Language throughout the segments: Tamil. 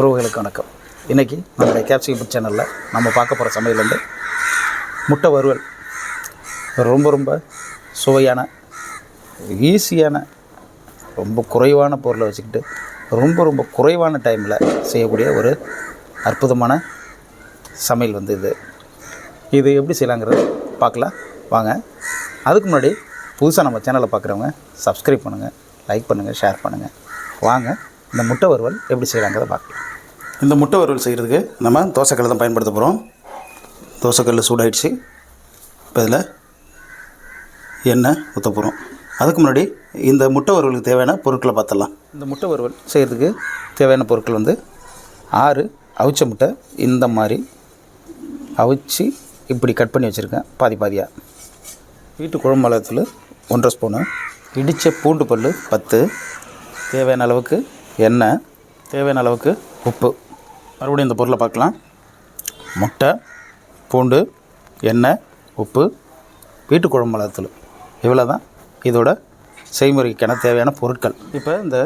உறவுகளுக்கு வணக்கம். இன்றைக்கி நம்மளுடைய கேப்சிகம் சேனலில் நம்ம பார்க்க போகிற சமையல் வந்து முட்டை வறுவல். ரொம்ப ரொம்ப சுவையான ஈஸியான ரொம்ப குறைவான பொருளை வச்சுக்கிட்டு ரொம்ப ரொம்ப குறைவான டைமில் செய்யக்கூடிய ஒரு அற்புதமான சமையல் வந்து இது. இது எப்படி செய்யலாங்கிறது பார்க்கலாம். வாங்க. அதுக்கு முன்னாடி புதுசாக நம்ம சேனலை பார்க்குறவங்க சப்ஸ்கிரைப் பண்ணுங்கள் லைக் பண்ணுங்கள் ஷேர் பண்ணுங்கள் வாங்க. இந்த முட்டை வறுவல் எப்படி செய்யலாங்கிறத பார்க்கலாம். இந்த முட்டை வறுவல் செய்கிறதுக்கு நம்ம தோசைக்கல்லை தான் பயன்படுத்த போகிறோம் தோசைக்கல் சூடாயிடுச்சு. இப்போ இதில் எண்ணெய் ஊற்ற போகிறோம் அதுக்கு முன்னாடி இந்த முட்டை வறுவலுக்கு தேவையான பொருட்களை பார்த்துடலாம். இந்த முட்டை வறுவல் செய்கிறதுக்கு தேவையான பொருட்கள் வந்து ஆறு அவிச்ச முட்டை இந்த மாதிரி அவிச்சு இப்படி கட் பண்ணி வச்சுருக்கேன் பாதி பாதியாக வீட்டு குழம்பு மிளகத்தில் ஒன்றரை ஸ்பூனு இடித்த பூண்டு பல் பத்து. தேவையான அளவுக்கு எண்ணெய் தேவையான அளவுக்கு உப்பு. மறுபடியும் இந்த பொருளை பார்க்கலாம். முட்டை பூண்டு எண்ணெய் உப்பு வீட்டு குழம்பு மிளகாத்தூள். இவ்வளோ தான் இதோட செய்முறைக்கான தேவையான பொருட்கள். இப்போ இந்த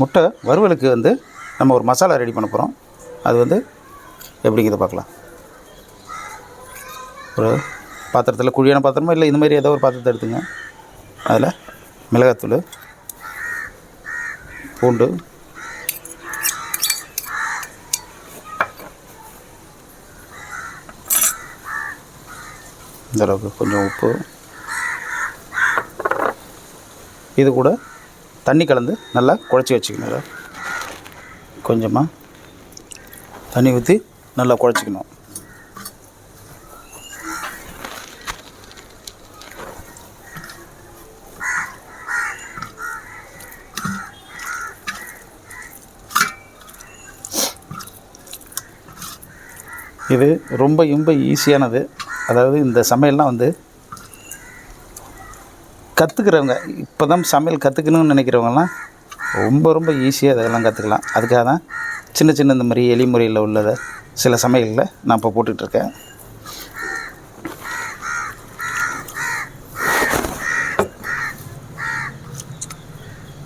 முட்டை வறுவலுக்கு வந்து நம்ம ஒரு மசாலா ரெடி பண்ண போகிறோம் அது வந்து எப்படிங்கிறத பார்க்கலாம். ஒரு பாத்திரத்தில் குழியான பாத்திரமா இல்லை இந்த மாதிரி ஏதோ ஒரு பாத்திரத்தை எடுத்துங்க. அதில் மிளகாத்தூள் பூண்டு. இந்த அளவுக்கு கொஞ்சம் உப்பு. இது கூட தண்ணி கலந்து நல்லா குழச்சி வச்சுக்கணும் கொஞ்சமாக தண்ணி ஊற்றி நல்லா குழச்சிக்கணும். இது ரொம்ப ரொம்ப ஈஸியானது. அதாவது இந்த சமையல்லாம் வந்து கற்றுக்கிறவங்க இப்போ தான் சமையல் கற்றுக்கணும்னு நினைக்கிறவங்கலாம் ரொம்ப ரொம்ப ஈஸியாக இதெல்லாம் கற்றுக்கலாம் அதுக்காக தான் சின்ன சின்ன இந்த மாதிரி எளிமுறையில் உள்ளதை சில சமையலில் நான் இப்போ போட்டுட்ருக்கேன்.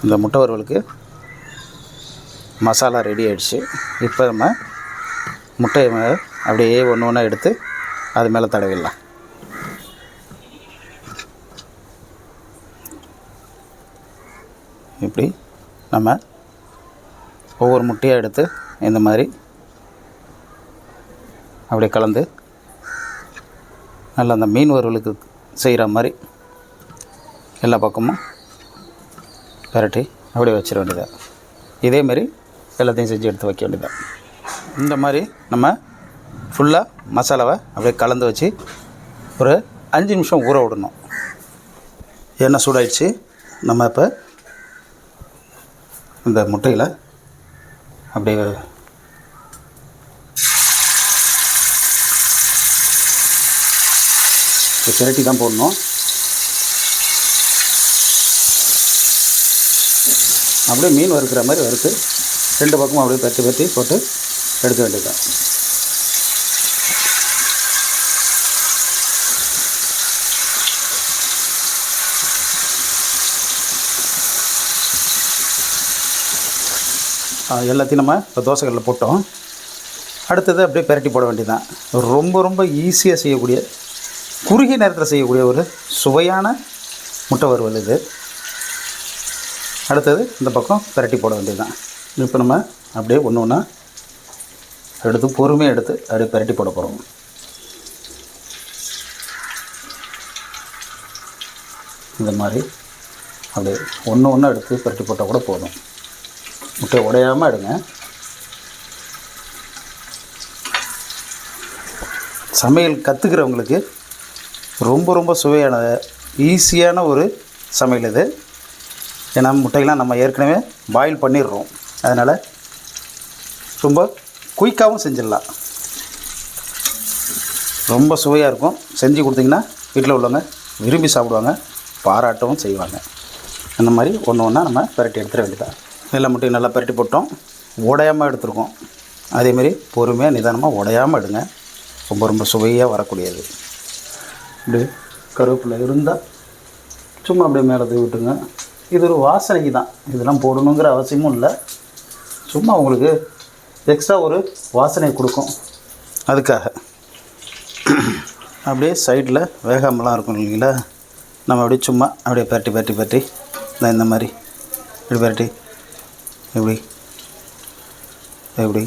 இந்த முட்டை வறுவலுக்கு மசாலா ரெடி ஆகிடுச்சு இப்போ நம்ம முட்டையை அப்படியே ஒன்று ஒன்றா எடுத்து அது மேலே தடவிடலாம். இப்படி நம்ம ஒவ்வொரு முட்டையாக எடுத்து இந்த மாதிரி அப்படியே கலந்து நல்லா அந்த மீன் வறுவலுக்கு செய்கிற மாதிரி எல்லா பக்கமும் பரட்டி அப்படியே வச்சிட வேண்டியதாக இதேமாரி எல்லாத்தையும் செஞ்சு எடுத்து வைக்க வேண்டியதாக இந்த மாதிரி நம்ம ஃபுல்லாக மசாலாவை அப்படியே கலந்து வச்சு ஒரு அஞ்சு நிமிஷம் ஊற விடணும். எண்ணெய் சூடாயிடுச்சு. நம்ம இப்போ இந்த முட்டையில் அப்படியே சிரட்டி தான் போடணும். அப்படியே மீன் வறுக்கிற மாதிரி வறுத்து ரெண்டு பக்கமும் அப்படியே பற்றி பற்றி போட்டு எடுக்க வேண்டியதுதான். எல்லாத்தையும் நம்ம இப்போ தோசைகளில் போட்டோம். அடுத்தது அப்படியே பெரட்டி போட வேண்டியதுதான். ரொம்ப ரொம்ப ஈஸியாக செய்யக்கூடிய குறுகிய நேரத்தில் செய்யக்கூடிய ஒரு சுவையான முட்டை வறுவல் இது. அடுத்தது இந்த பக்கம் பெரட்டி போட வேண்டியதுதான். இப்போ நம்ம அப்படியே ஒன்று ஒன்றா எடுத்து பொறுமையாக எடுத்து அப்படியே பெரட்டி போட போகிறோம் இந்த மாதிரி அப்படியே ஒன்று ஒன்றா எடுத்து பெரட்டி போட்டால் கூட போதும். முட்டை உடையாமல் எடுங்க. சமையல் கற்றுக்கிறவங்களுக்கு ரொம்ப ரொம்ப சுவையான ஈஸியான ஒரு சமையல் இது. ஏன்னா முட்டையெல்லாம் நம்ம ஏற்கனவே பாயில் பண்ணிடுறோம். அதனால் ரொம்ப குயிக்காகவும் செஞ்சிடலாம். ரொம்ப சுவையாக இருக்கும். செஞ்சு கொடுத்தீங்கன்னா வீட்டில் உள்ளவங்க விரும்பி சாப்பிடுவாங்க பாராட்டவும் செய்வாங்க. அந்த மாதிரி ஒன்று ஒன்றா நம்ம விரட்டி எடுத்துட வேண்டியதான் நெல்லை முட்டையும் நல்லா பரட்டி போட்டோம். உடையாமல் எடுத்துருக்கோம். அதேமாரி பொறுமையாக நிதானமாக உடையாமல் எடுங்க. ரொம்ப ரொம்ப சுவையாக வரக்கூடியது. இப்படி கருவேப்பிலை இருந்தால் சும்மா அப்படியே மேலே தூவி விட்டுங்க இது ஒரு வாசனைக்கு தான். இதெல்லாம் போடணுங்கிற அவசியமும் இல்லை. சும்மா உங்களுக்கு எக்ஸ்ட்ரா ஒரு வாசனை கொடுக்கும். அதுக்காக. அப்படியே சைடில் வேகாமலாம் இருக்கும் இல்லைங்களா? நம்ம அப்படியே சும்மா அப்படியே பரட்டி பரட்டி பரட்டி. இந்த இந்த மாதிரி இப்படி பரட்டி எப்படி? எப்படி?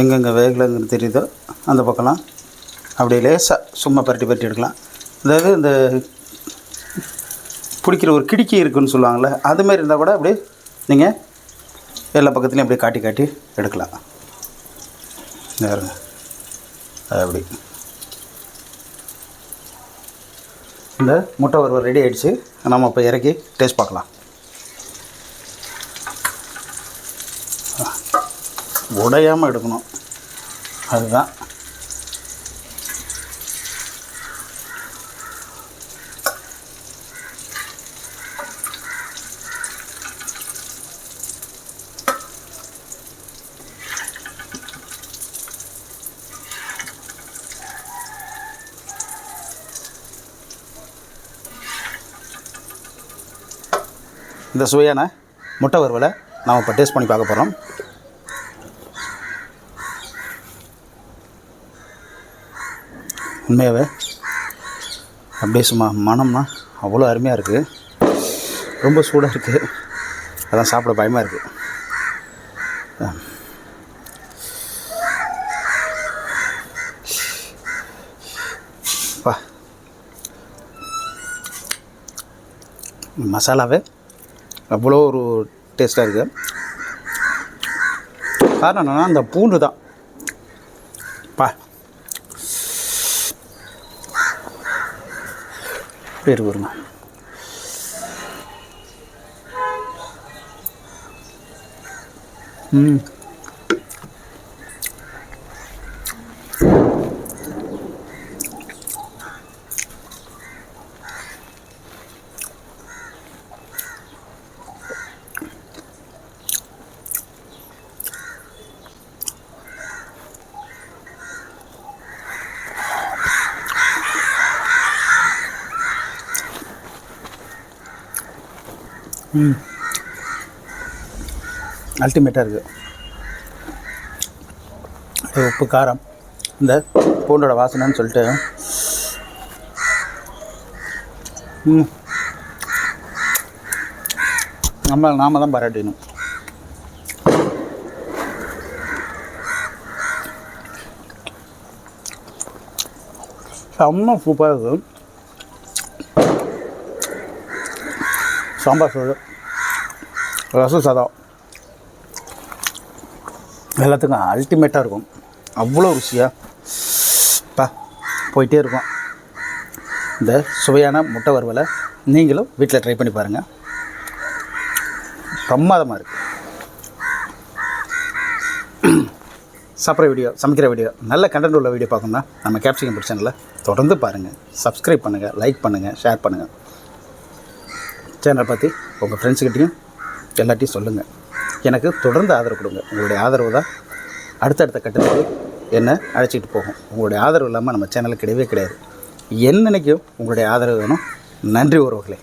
எங்கெங்கே வேகலைங்கிறது தெரியுதோ? அந்த பக்கம்லாம். அப்படியே லேசாக சும்மா பரட்டி பரட்டி எடுக்கலாம். அதாவது இந்த பிடிக்கிற ஒரு கிடுக்கி இருக்குன்னு சொல்லுவாங்கள்ல அதுமாரி இருந்தால் கூட அப்படியே நீங்கள் எல்லா பக்கத்துலையும் அப்படியே காட்டி காட்டி எடுக்கலாம். இங்க அப்படி. இந்த முட்டை வறுவல் ரெடி ஆகிடுச்சு நம்ம இப்போ இறக்கி டேஸ்ட் பார்க்கலாம். உடையாமல் எடுக்கணும். அதுதான். இந்த சுவையான முட்டை வறுவலை நாம் இப்போ டேஸ்ட் பண்ணி பார்க்க போகிறோம். உண்மையாகவே அப்படியே சும்மா மனம்னா அவ்வளோ அருமையாக இருக்குது. ரொம்ப சூடாக இருக்குது. அதான் சாப்பிட பயமாக இருக்குது. மசாலாவே அவ்வளோ ஒரு டேஸ்ட்டாக இருக்குது காரணம் என்னென்னா அந்த பூண்டு தான். பா. பேர் வருங்க ம். அல்டிமேட்டாக இருக்குது உப்பு காரம். இந்த பூண்டோட வாசனைன்னு சொல்லிட்டு. ம். நம்ம நாம தான் பாராட்டிடணும் செம்ம சூப்பராக இருக்குது சாம்பார் சோறு ரசம் சாதம். எல்லாத்துக்கும் அல்டிமேட்டாக இருக்கும். அவ்வளோ ருசியாக பா போயிட்டே இருக்கும். இந்த சுவையான முட்டை வறுவலை நீங்களும் வீட்டில் ட்ரை பண்ணி பாருங்கள் பிரமாதமாக இருக்குது சாப்பிட்ற வீடியோ சமைக்கிற வீடியோ நல்ல கண்டென்ட் உள்ள வீடியோ பார்க்கணும்னா நம்ம கேப்சிகம் பிடிச்சனில் தொடர்ந்து பாருங்கள் சப்ஸ்கிரைப் பண்ணுங்கள் லைக் பண்ணுங்கள் ஷேர் பண்ணுங்கள் சேனலை பற்றி உங்கள் ஃப்ரெண்ட்ஸுக்கிட்டையும் எல்லாத்தையும் சொல்லுங்கள் எனக்கு தொடர்ந்து ஆதரவு கொடுங்க. உங்களுடைய ஆதரவு தான் அடுத்தடுத்த கட்டத்துக்கு என்னை அழைச்சிட்டு போகும். உங்களுடைய ஆதரவு இல்லாமல் நம்ம சேனலுக்கு கிடையவே கிடையாது. என்னன்னைக்கும் உங்களுடைய ஆதரவு வேணும். நன்றி உறவுகளே.